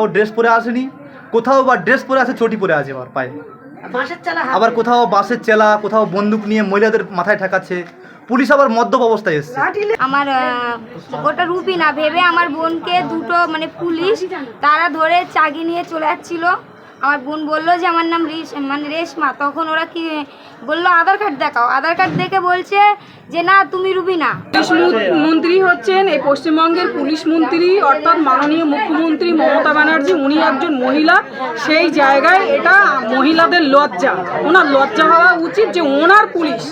ও dress পরে আসেনি কোথাও বা ড্রেস পরে আছে চটি পরে আছে আবার পায়ে। চালা আবার কোথাও বাসের চেলা কোথাও বন্দুক নিয়ে মহিলাদের মাথায় ঠেকাচ্ছে পুলিশ আবার মদ্যপ অবস্থায় এসছে। আমার ওটা রুপি না ভেবে আমার বোনকে দুটো মানে পুলিশ তারা ধরে চাগি নিয়ে চলে যাচ্ছিল। আমার বোন বলল যে আমার নাম রিস মানে রেশমা। তখন ওরা কি বলল, আধার কার্ড দেখাও। আধার কার্ড দেখে বলছে যে, না, তুমি রুবি না। মন্ত্রী হচ্ছেন এই পশ্চিমবঙ্গের পুলিশ মন্ত্রী, অর্থাৎ মাননীয় মুখ্যমন্ত্রী মমতা ব্যানার্জি। উনি একজন মহিলা। সেই জায়গায় এটা মহিলাদের লজ্জা। ওনার লজ্জা হওয়া উচিত যে, ওনার পুলিশ,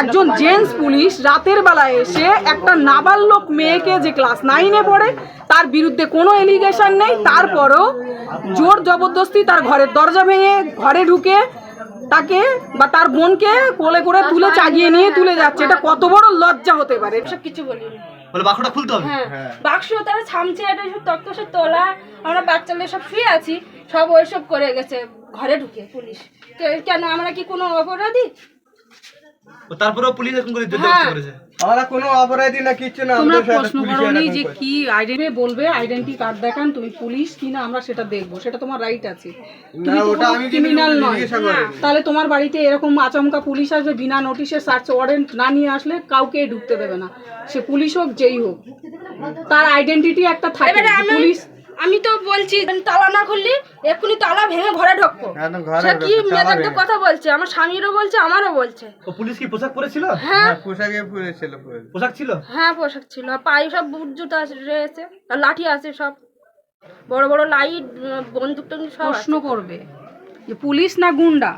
একজন জেন্টস পুলিশ, রাতের বেলায় এসে একটা নাবালক মেয়েকে যে ক্লাস নাইনে পড়ে, তার বিরুদ্ধে কোনো এলিগেশন নেই। তারপরও জোর জবরদস্তি তার ঘরের দরজা ভেঙে ঘরে ঢুকে তাকে বা তার বোনকে কোলে করে তুলে চাগিয়ে নিয়ে তুলে যাচ্ছে। এটা কত বড় লজ্জা হতে পারে। সব কিছু বলি বলে বাক্সটা খুলতে হবে? হ্যাঁ। বাক্স তারা ছামছে এটা সব তক্ত সব তোলা। আমরা বাচ্চা মেয়ে সব শুয়ে আছি সব ওইসব করে গেছে। ঘরে ঢুকে পুলিশ। কেন আমরা কি কোনো অপরাধী? ও তারপরেও পুলিশ এরকম করে জোর হ্যাঁ। করেছে আমরা কোনো অপরাধী না কিচ্ছু না তোমরা প্রশ্ন করনি যে কি আইডেন্টি বলবে? আইডেন্টি কার্ড দেখান তুমি পুলিশ কিনা আমরা সেটা দেখব। সেটা তোমার রাইট আছে। তুমি ওটা আমি ক্রিমিনাল নয়। তাহলে তোমার বাড়িতে এরকম আচমকা পুলিশ আসবে বিনা নোটিশে সার্চ ওয়ারেন্ট না নিয়ে আসলে কাউকে ঢুকতে দেবে না। সে পুলিশ হোক যেই হোক তার আইডেন্টিটি একটা থাকে। পুলিশ আমি তো বলছি তালা না খুললি এক্ষুনি তালা ভেঙে ঘরে ঢুকবো। সে কি। কথা বলছে? আমার স্বামীরও বলছে আমারও বলছে। ও পুলিশ কি পোশাক পরেছিল? হ্যাঁ। হ্যাঁ, পোশাকে পুরেছিল পুরে পোশাক ছিল? হ্যাঁ পোশাক ছিল। আর পায়ে সব বুট জুতো আছে রয়েছে। আর লাঠি আছে সব। বড় বড় লাইট বন্দুক টন্দুক সব প্রশ্ন করবে যে পুলিশ না গুন্ডা?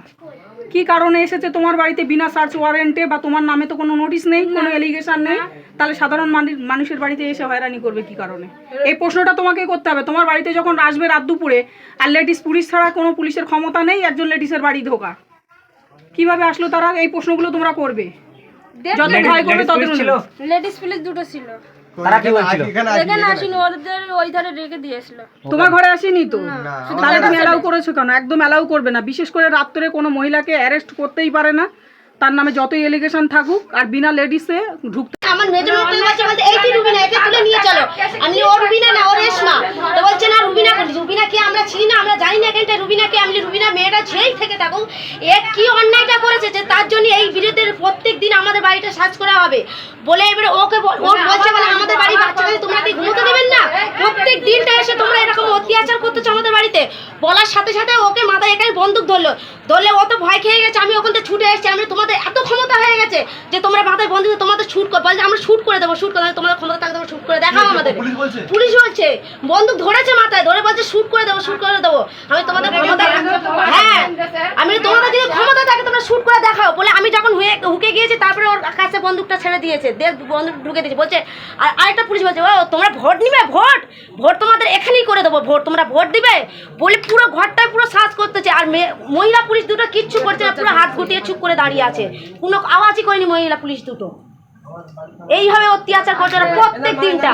কি কারণে এসেছে? তোমার বাড়িতে বিনা সার্চ ওয়ারেন্টে বা তোমার নামে তো কোনো নোটিশ নেই কোনো এলিগেশন নেই? তাহলে সাধারণ মানুষের বাড়িতে এসে হয়রানি করবে কি কারণে? এই প্রশ্নটা তোমাকে করতে হবে। তোমার বাড়িতে যখন আসবে রাত দুপুরে আর লেডিস পুলিশ ছাড়া কোনো পুলিশের ক্ষমতা নেই একজন লেডিসের বাড়ি ঢোকা কীভাবে আসলো তারা? এই প্রশ্নগুলো তোমরা করবে। যত ভয় করবে তত লেডিস পুলিশ দুটো ছিল। তারা কি বলছিল? এখানে এখানে আসিনি ওদের ওই ধারে রেখে দিয়েছিল তোমার ঘরে আসেনি তো? তাহলে তুমি অ্যালাউ করেছ কেন? একদম অ্যালাউ করবে না। বিশেষ করে রাত্রে কোনো মহিলাকে অ্যারেস্ট করতেই পারে না। তার নামে যতই এলিগেশন থাকুক আর বিনা লেডিসে ঢুকতে আমার মেজর মতো বলছে বলতে এই তুই রুবিনা একে তুলে নিয়ে চলো। আমি ও রুবিনা না ও রেশমা। তো বলছে না রুবিনা করি রুবিনা কে আমরা চিনি না আমরা জানি না এখানটা রুবিনা কে আমি রুবিনা মেয়েটা যেই থেকে থাকুক এ কি অন্যায়টা করেছে যে তার জন্য এই বিরুদ্ধে প্রত্যেক দিন আমাদের বাড়িটা সার্চ করা হবে। বলে এবারে ওকে বল- ও বলছে বলে আমাদের বাড়ি বাচ্চাদের তোমরা কি ঘুমোতে দেবেন না প্রত্যেক দিনটা এসে তোমরা এরকম অত্যাচার করতেছো আমাদের বাড়িতে বলার সাথে ওকে মাথায় একাই বন্দুক ধরলো। ধরলে অত ভয় খেয়ে গেছে আমি ওখান থেকে ছুটে এসেছি। আমি তোমাদের এত ক্ষমতা হয়ে গেছে যে তোমরা মাথায় বন্দুক দিয়ে তোমাদের শুট কর বলছে আমরা শুট করে দেবো শুট করে দেবো তোমাদের ক্ষমতা থাকলে শুট করে দেখাও আমাদের। পুলিশ বলছে? বন্দুক ধরেছে মাথায় ধরে বলছে শুট করে দেবো শুট করে দেবো। আমি তোমাদের ক্ষমতা হ্যাঁ আমি তোমাদের যদি ক্ষমতা থাকে তোমরা শুট করে দেখাও। বলে আমি যখন হুয়ে হুকে গিয়েছি তারপরে ওর কাছে বন্দুকটা ছেড়ে দিয়েছে দিয়ে বন্দুক ঢুকে দিয়েছে। বলছে আর আরেকটা পুলিশ বলছে ও তোমরা ভোট নিবে? ভোট? ভোট তোমাদের এখানেই করে দেবো ভোট তোমরা ভোট দিবে? বলে পুরো ঘরটায় পুরো সাজ করতেছে। আর মেয়ে- মহিলা পুলিশ দুটো কিচ্ছু করছে না পুরো হাত গুটিয়ে চুপ করে দাঁড়িয়ে আছে। কোনো আওয়াজই করেনি মহিলা পুলিশ দুটো। এইভাবে অত্যাচার করছে প্রত্যেক দিনটা।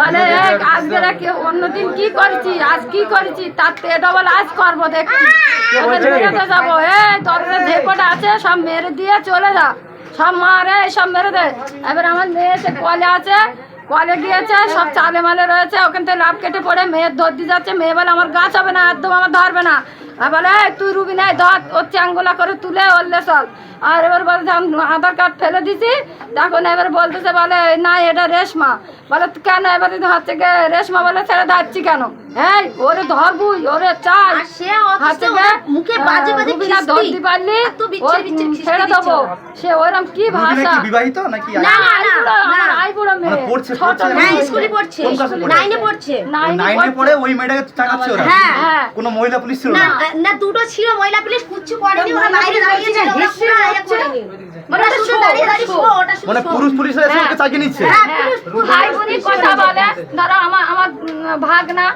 মানে এক আজকে রাখি অন্যদিন কি করেছি আজ কি করেছি তার থেকে ডবল আজ করব মেরেতে যাব এই দরজা যে আছে সব মেরে দিয়ে চলে যা। সব মারে সব মেরে দে। এবার আমার মেয়ে সে কলে আছে কলে গিয়েছে, সব চালে মালে রয়েছে, ওখান থেকে লাভ কেটে পড়ে মেয়ের ধরতে যাচ্ছে, মেয়ে বলে, আমার গাছ হবে না একদম আমার ধরবে না। আর বলে তুই রুবি নাই, ধর, ওর চ্যাঙ্গুলা করে তুলে ওরলে সব আর এবার আমি আধার কার্ড ফেলে দিছি। তখন এবার বলতেছে, বলে না এটা রেশমা। বলে, কেন? এবার হচ্ছে রেশমা বলে, ছেড়ে ধরছি কেন? এই ওরে ওরে চাই সে হাতে মুখে বাজে বাজে। ধরতে পারলি বিচ্ছিরি ওর ছেড়ে দেবো। সে ওরম কি ভাষা কি বিবাহিত নাকি না না না না। আইবুড়ো মানে মেয়ে। পড়ছে, হ্যাঁ স্কুলে পড়ছে। কোন নাইনে পড়ছে। নাইনে পড়ে ওই মেয়েটাকে চাকাচ্ছে ওরা? হ্যাঁ। হ্যাঁ। কোনো মহিলা পুলিশ ছিল না না? না দুটো ছিল মহিলা পুলিশ কুচ্ছু করেনি ওরা বাইরে দাঁড়িয়েছে ওরা পুরো আয়া করেনি ওটা শুধু দাঁড়িয়ে দাঁড়িয়ে শো, ওটা শুধু মানে পুরুষ এসে ওকে চাকিয়ে নিচ্ছে? হ্যাঁ পুরুষ পুরুষ ভাই বোনই কথা বলে ধরো আমার আমার উম, ভাগনা।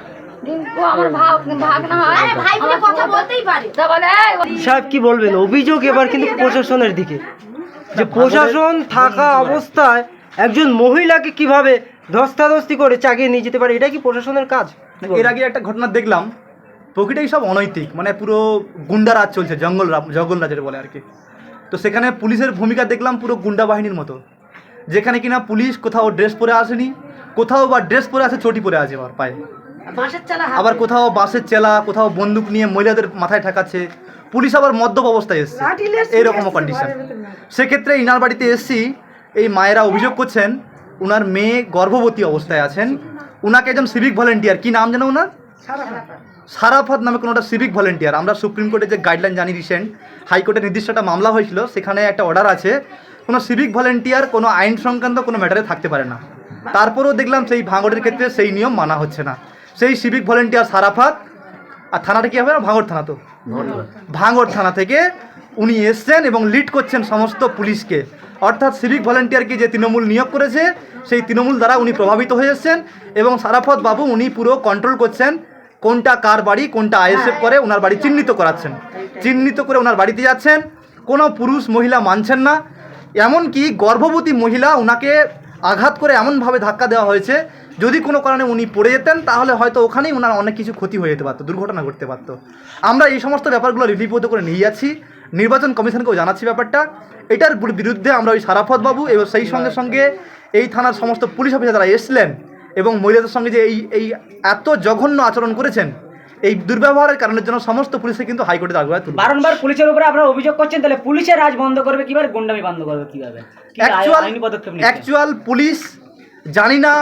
রিঙ্কু আমার ভাগ ভাগনা হয়। আরে ভাই বোনে কথা বলতেই পারে। তা বলে সাহেব কি বলবেন? অভিযোগ এবার কিন্তু প্রশাসনের দিকে। যে প্রশাসন থাকা অবস্থায় একজন মহিলাকে কীভাবে ধস্তাধস্তি করে চাগিয়ে নিয়ে যেতে পারে এটা কি প্রশাসনের কাজ? এর আগে একটা ঘটনা দেখলাম। প্রকৃতিই সব অনৈতিক মানে পুরো গুন্ডা রাজ চলছে জঙ্গল জঙ্গল রাজের বলে আর কি। তো সেখানে পুলিশের ভূমিকা দেখলাম পুরো গুন্ডা বাহিনীর মতো। যেখানে কিনা পুলিশ কোথাও ড্রেস পরে আসেনি কোথাও বা ড্রেস পরে আছে চটি পরে আছে আবার পায়ে। আবার কোথাও বাসের চেলা কোথাও বন্দুক নিয়ে মহিলাদের মাথায় ঠেকাচ্ছে পুলিশ আবার মদ্যপ অবস্থায় এসছে। এইরকমও কন্ডিশন সেক্ষেত্রে ইনার বাড়িতে এসছি এই মায়েরা অভিযোগ করছেন উনার মেয়ে গর্ভবতী অবস্থায় আছেন। উনাকে একজন সিভিক ভলেন্টিয়ার কি নাম জানো উনার? সারাফত। নামে কোনো একটা সিভিক ভলেন্টিয়ার আমরা সুপ্রিম কোর্টে যে গাইডলাইন জানি রিসেন্ট হাইকোর্টে নির্দিষ্ট একটা মামলা হয়েছিল সেখানে একটা অর্ডার আছে কোনো সিভিক ভলেন্টিয়ার কোনো আইন সংক্রান্ত কোনো ম্যাটারে থাকতে পারে না। তারপরেও দেখলাম সেই ভাঙড়ের ক্ষেত্রে সেই নিয়ম মানা হচ্ছে না। সেই সিভিক ভলেন্টিয়ার সারাফাত আর থানাটা কি হবে না? ভাঙড় থানা তো। ভাঙড় থানা। থেকে উনি এসছেন এবং লিড করছেন সমস্ত পুলিশকে। অর্থাৎ সিভিক ভলেন্টিয়ারকে যে তৃণমূল নিয়োগ করেছে সেই তৃণমূল দ্বারা উনি প্রভাবিত হয়ে এসছেন এবং সারাফত বাবু উনি পুরো কন্ট্রোল করছেন কোনটা কার বাড়ি কোনটা আইএসএফ করে ওনার বাড়ি চিহ্নিত করাচ্ছেন। চিহ্নিত করে ওনার বাড়িতে যাচ্ছেন। কোনো পুরুষ মহিলা মানছেন না। এমনকি গর্ভবতী মহিলা ওনাকে আঘাত করে এমনভাবে ধাক্কা দেওয়া হয়েছে যদি কোনো কারণে উনি পড়ে যেতেন তাহলে হয়তো ওখানেই ওনার অনেক কিছু ক্ষতি হয়ে যেতে পারতো দুর্ঘটনা ঘটতে পারতো। আমরা এই সমস্ত ব্যাপারগুলো রিভিউ করে নিয়ে যাচ্ছি নির্বাচন কমিশনকেও জানাচ্ছি ব্যাপারটা। এটার বিরুদ্ধে আমরা ওই সারাফত বাবু এবং সেই সঙ্গে সঙ্গে এই থানার সমস্ত পুলিশ অফিসার যারা এসছিলেন এবং মহিলাদের সঙ্গে যে এই এই এত জঘন্য আচরণ করেছেন এই দুর্ব্যবহারের কারণের জন্য সমস্ত পুলিশে কিন্তু হাইকোর্টে আগ্রহ তুলবে। বারংবার পুলিশের উপরে আপনারা অভিযোগ করছেন তাহলে পুলিশের রাজ বন্ধ করবে কীভাবে গুন্ডামি বন্ধ করবে কীভাবে? অ্যাকচুয়াল পুলিশ জানি না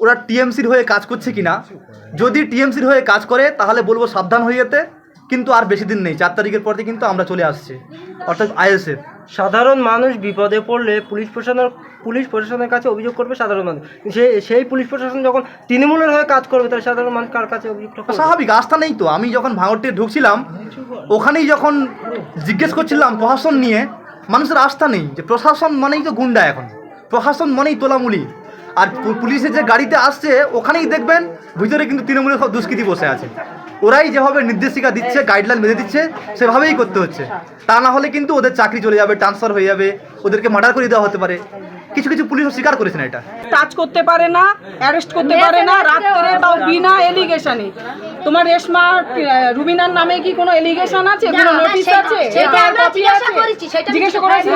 ওরা টিএমসির হয়ে কাজ করছে কিনা? যদি টিএমসির হয়ে কাজ করে তাহলে বলব সাবধান হয়ে যেতে কিন্তু আর বেশি দিন নেই। চার তারিখের পর থেকে কিন্তু আমরা চলে আসছি। অর্থাৎ আইএসএফ। সাধারণ মানুষ বিপদে পড়লে পুলিশ প্রশাসনের পুলিশ প্রশাসনের কাছে অভিযোগ করবে সাধারণ মানুষ। সে সেই পুলিশ প্রশাসন যখন তৃণমূলের হয়ে কাজ করবে তাহলে সাধারণ মানুষ কার কাছে অভিযোগটা করবে? স্বাভাবিক আস্থা নেই তো। আমি যখন ভাঙরটি ঢুকছিলাম ওখানেই যখন জিজ্ঞেস করছিলাম প্রশাসন নিয়ে মানুষের আস্থা নেই যে প্রশাসন মানেই তো গুন্ডা এখন। প্রশাসন মানেই তোলামুলি। আর পুলিশের যে গাড়িতে আসছে, ওখানেই দেখবেন ভিতরে কিন্তু তৃণমূলের সব দুষ্কৃতি বসে আছে। ওরাই যেভাবে নির্দেশিকা দিচ্ছে গাইডলাইন বেঁধে দিচ্ছে, সেভাবেই করতে হচ্ছে। তা না হলে কিন্তু ওদের চাকরি চলে যাবে ট্রান্সফার হয়ে যাবে, ওদেরকে মার্ডার করে দেওয়া হতে পারে। কিছু কিছু পুলিশও স্বীকার করেছেন এটা। টাচ করতে পারে না অ্যারেস্ট করতে পারে না রাত্রে তাও বিনা এলিগেশনে তোমার রেশমা রুবিনার নামে কি কোনো এলিগেশন আছে? কোনো নোটিশ আছে? সেটা আমরা কপি জিজ্ঞাসা আছে? করেছি, সেটা জিজ্ঞাসা করেছি।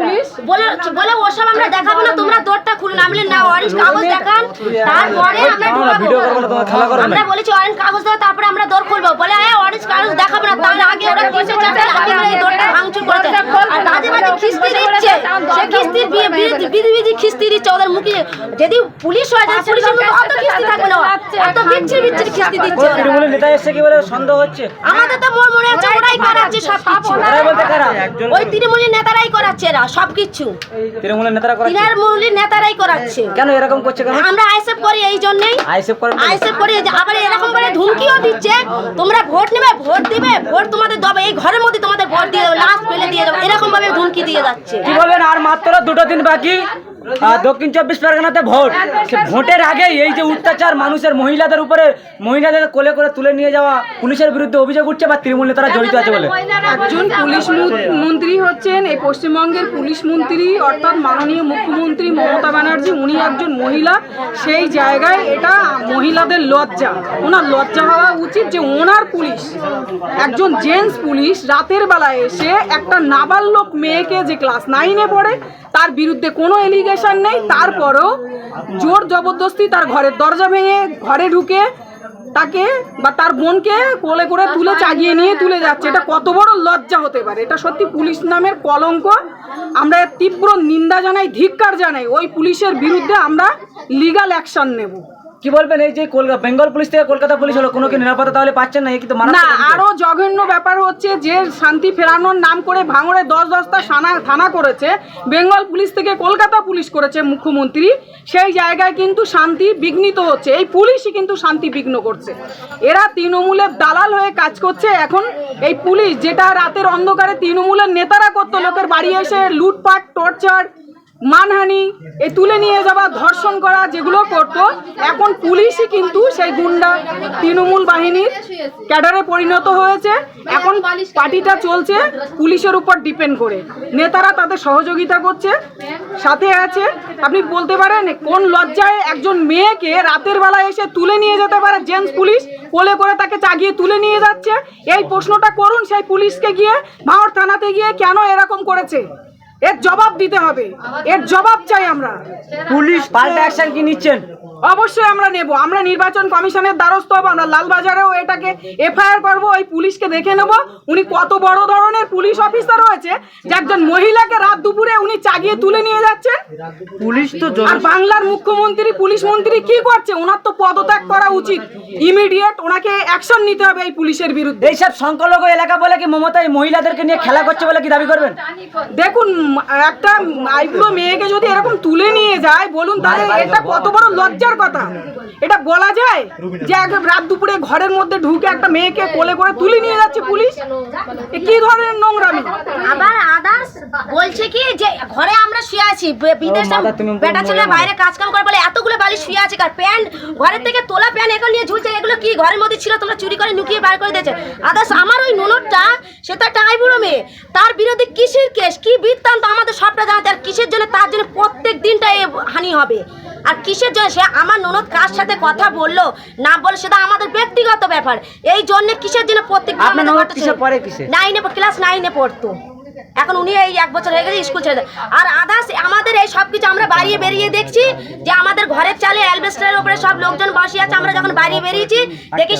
পুলিশ? বলে বলে ওসব আমরা দেখাবো না তোমরা দরটা খুলুন আমি বলি, না অরেঞ্জ কাগজ দেখান তারপরে আমরা ভিডিও করব না, তোমার খেলা করবে না। আমরা বলেছি অরেঞ্জ কাগজ দাও তারপরে আমরা দর খুলবো। বলে হ্যাঁ অরেঞ্জ কাগজ দেখাবো না তার আগে ওরা কিসে চাপে লাঠি মেরে এই দরটা ভাঙচুর করেছে। আর মাঝে মাঝে খিস্তি দিচ্ছে। সে খিস্তির বি- খিস্তি দিচ্ছে ওদের মুখে। যদি পুলিশ হয় যদি পুলিশের মুখে অত খিস্তি থাকবে না। এত বিচ্ছিরি বিচ্ছিরি খিস্তি দিচ্ছে তৃণমূলের নেতা এসছে কি বলে? সন্দেহ হচ্ছে? আমাদের তো মনে মনে হচ্ছে ওরাই করাচ্ছে সব কিছু তারাই বলতে কারা ওই তৃণমূলী নেতারাই করাচ্ছে এরা সব কিছু তৃণমূলের নেতারা করে তৃণমূলী নেতারাই করাচ্ছে। কেন এরকম করছে কেন? আমরা আইসেফ করি এই জন্যই? আইসেফ করি আবার এরকম করে ধুমকিও দিচ্ছে। তোমরা ভোট নেবে ভোট দিবে ভোট তোমাদের দেবে। এই ঘরের মধ্যে তোমাদের ভোট দিয়ে দেবে লাস্ট ফেলে দিয়ে দেবে। এরকম ধুমকি দিয়ে যাচ্ছে। কি বলবেন? আর মাত্র দুটো দিন বাকি। দক্ষিণ চব্বিশ পরগনাতে ভোট। ভোটের আগে এই যে অত্যাচার মানুষের মহিলাদের উপরে মহিলাদের কোলে করে তুলে নিয়ে যাওয়া পুলিশের বিরুদ্ধে অভিযোগ উঠছে বা তৃণমূল নেতারা জড়িত আছে বলে? একজন পুলিশ মন্ত্রী হচ্ছেন এই পশ্চিমবঙ্গের পুলিশ মন্ত্রী অর্থাৎ মাননীয় মুখ্যমন্ত্রী মমতা ব্যানার্জি উনি একজন মহিলা। সেই জায়গায় এটা মহিলাদের লজ্জা। ওনার লজ্জা হওয়া উচিত যে ওনার পুলিশ একজন জেন্টস পুলিশ রাতের বেলায় এসে একটা নাবালক মেয়েকে যে ক্লাস নাইনে পড়ে তার বিরুদ্ধে কোনো এলিগেশন নেই। তারপরও জোর জবরদস্তি তার ঘরের দরজা ভেঙে ঘরে ঢুকে তাকে বা তার বোনকে কোলে করে তুলে চাগিয়ে নিয়ে তুলে যাচ্ছে। এটা কত বড় লজ্জা হতে পারে। এটা সত্যি পুলিশ নামের কলঙ্ক। আমরা তীব্র নিন্দা জানাই ধিক্কার জানাই। ওই পুলিশের বিরুদ্ধে আমরা লিগাল অ্যাকশন নেব। কি বলবেন এই যে কলকাতা বেঙ্গল পুলিশ থেকে কলকাতা পুলিশ হলো কোনো কি নিরাপত্তা তাহলে পাচ্ছেন না? এই কিন্তু না মারাত্মক আরও জঘন্য ব্যাপার হচ্ছে যে শান্তি ফেরানোর নাম করে ভাঙড়ে দশ দশটা থানা থানা করেছে বেঙ্গল পুলিশ থেকে কলকাতা পুলিশ করেছে মুখ্যমন্ত্রী সেই জায়গায় কিন্তু শান্তি বিঘ্নিত হচ্ছে এই পুলিশই কিন্তু শান্তি বিঘ্ন করছে। এরা তৃণমূলের দালাল হয়ে কাজ করছে এখন এই পুলিশ যেটা রাতের অন্ধকারে তৃণমূলের নেতারা করতো লোকের বাড়ি এসে লুটপাট টর্চার মানহানি, এ তুলে নিয়ে যাওয়া, ধর্ষণ করা যেগুলো করতো, এখন পুলিশই কিন্তু সেই গুন্ডা তৃণমূল বাহিনীর ক্যাডারে পরিণত হয়েছে। এখন পার্টিটা চলছে পুলিশের উপর ডিপেন্ড করে। নেতারা তাদের সহযোগিতা করছে, সাথে আছে। আপনি বলতে পারেন, কোন লজ্জায় একজন মেয়েকে রাতের বেলায় এসে তুলে নিয়ে যেতে পারে জেন্টস পুলিশ, কোলে করে তাকে চাগিয়ে তুলে নিয়ে যাচ্ছে? এই প্রশ্নটা করুন সেই পুলিশকে গিয়ে ভাঁড় থানাতে গিয়ে কেন এরকম করেছে? এর জবাব দিতে হবে। এর জবাব চাই আমরা। পুলিশ পাল্টা অ্যাকশন কি নিচ্ছেন? অবশ্যই আমরা নেব। আমরা নির্বাচন কমিশনের দ্বারস্থ হব আমরা লালবাজারেও এটাকে এফআইআর করব ওই পুলিশকে দেখে নেব উনি কত বড় ধরনের পুলিশ অফিসার রয়েছে যে একজন মহিলাকে রাত দুপুরে উনি চাগিয়ে তুলে নিয়ে যাচ্ছেন। পুলিশ তো আর বাংলার মুখ্যমন্ত্রী পুলিশ মন্ত্রী কি করছে? ওনার তো পদত্যাগ করা উচিত। ইমিডিয়েট ওনাকে অ্যাকশন নিতে হবে এই পুলিশের বিরুদ্ধে। এইসব সংখ্যালঘু এলাকা বলে কি মমতা এই মহিলাদেরকে নিয়ে খেলা করছে বলে কি দাবি করবেন? দেখুন একটা আইবুড়ো মেয়েকে যদি এরকম তুলে নিয়ে যায় বলুন তাহলে এটা কত বড় লজ্জার কথা। এটা বলা যায় যে এক রাত দুপুরে ঘরের মধ্যে ঢুকে একটা মেয়েকে কোলে করে তুলে নিয়ে যাচ্ছে পুলিশ? এ কি ধরনের নোংরামি? আবার বলছে কি যে ঘরে আমরা শুয়ে আছি বিদেশে বেটা ছেলে বাইরে কাজ কাম করে বলে এতগুলো বালি শুয়ে আছে কার প্যান্ট? ঘরের থেকে তোলা প্যান্ট এখন নিয়ে ঝুলছে এগুলো কি ঘরের মধ্যে ছিল? তোমরা চুরি করে লুকিয়ে বার করে দিয়েছে। আদার্স আমার ওই ননদটা সে তো একটা আইবুড়ো মেয়ে তার বিরুদ্ধে কিসের কেস? কি বৃত্তান্ত? আমাদের সবটা জানাতে আর কিসের জন্য তার জন্য প্রত্যেক দিনটা এ হানি হবে? আর কিসের জন্য সে আমার ননদ কার সাথে কথা বলল না বলে সেটা আমাদের ব্যক্তিগত ব্যাপার। এই জন্য কিসের জন্য প্রত্যেক? নাইনে ক্লাস নাইনে পড়তো। এখন উনি এই এক বছর হয়ে গেছে স্কুল ছেড়ে দেয়। আর আদার্স আমাদের এই সব কিছু আমরা বাড়িয়ে বেরিয়ে দেখছি যে আমাদের ঘরের চালে অ্যালবেস্টারের উপরে সব লোকজন বসে আছে, আমরা যখন বাড়িয়ে বেরিয়েছি, দেখি